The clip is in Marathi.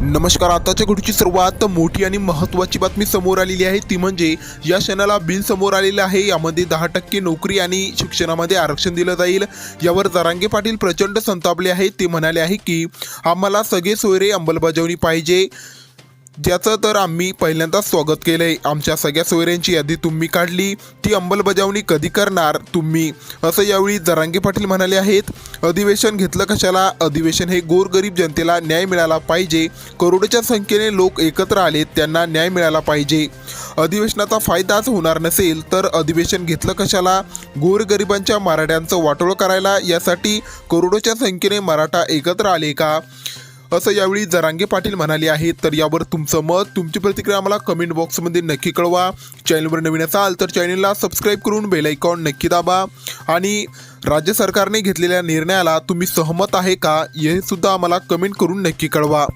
नमस्कार आताच्या घडीची सर्वात मोठी आणि महत्त्वाची बातमी समोर आलेली आहे. ती म्हणजे या क्षणाला बिल समोर आलेलं आहे. यामध्ये दहा टक्के नोकरी आणि शिक्षणामध्ये आरक्षण दिलं जाईल. यावर जरांगे पाटील प्रचंड संतापले आहेत. ते म्हणाले आहे की आम्हाला सगळे सोयरे अंमलबजावणी पाहिजे. ज्याचं तर आम्ही पहिल्यांदाच स्वागत केलंय. आमच्या सगळ्या सोयऱ्यांची यादी तुम्ही काढली. ती अंमलबजावणी कधी करणार तुम्ही? असं यावेळी जरांगे पाटील म्हणाले आहेत. अधिवेशन घेतलं कशाला? अधिवेशन हे गोरगरीब जनतेला न्याय मिळाला पाहिजे. करोडोच्या संख्येने लोक एकत्र आलेत त्यांना न्याय मिळाला पाहिजे. अधिवेशनाचा फायदाच होणार नसेल तर अधिवेशन घेतलं कशाला? गोरगरिबांच्या मराठ्यांचं वाटोळं करायला यासाठी करोडोच्या संख्येने मराठा एकत्र आले का? असं यावेळी जरांगे पाटील म्हणाले आहेत. तर यावर तुमचं मत तुमची प्रतिक्रिया आम्हाला कमेंट बॉक्समध्ये नक्की कळवा. चॅनलवर नवीन असाल तर चॅनलला सबस्क्राईब करून बेल आयकॉन नक्की दाबा. आणि राज्य सरकारने घेतलेल्या निर्णयाला तुम्ही सहमत आहे का हे सुद्धा आम्हाला कमेंट करून नक्की कळवा.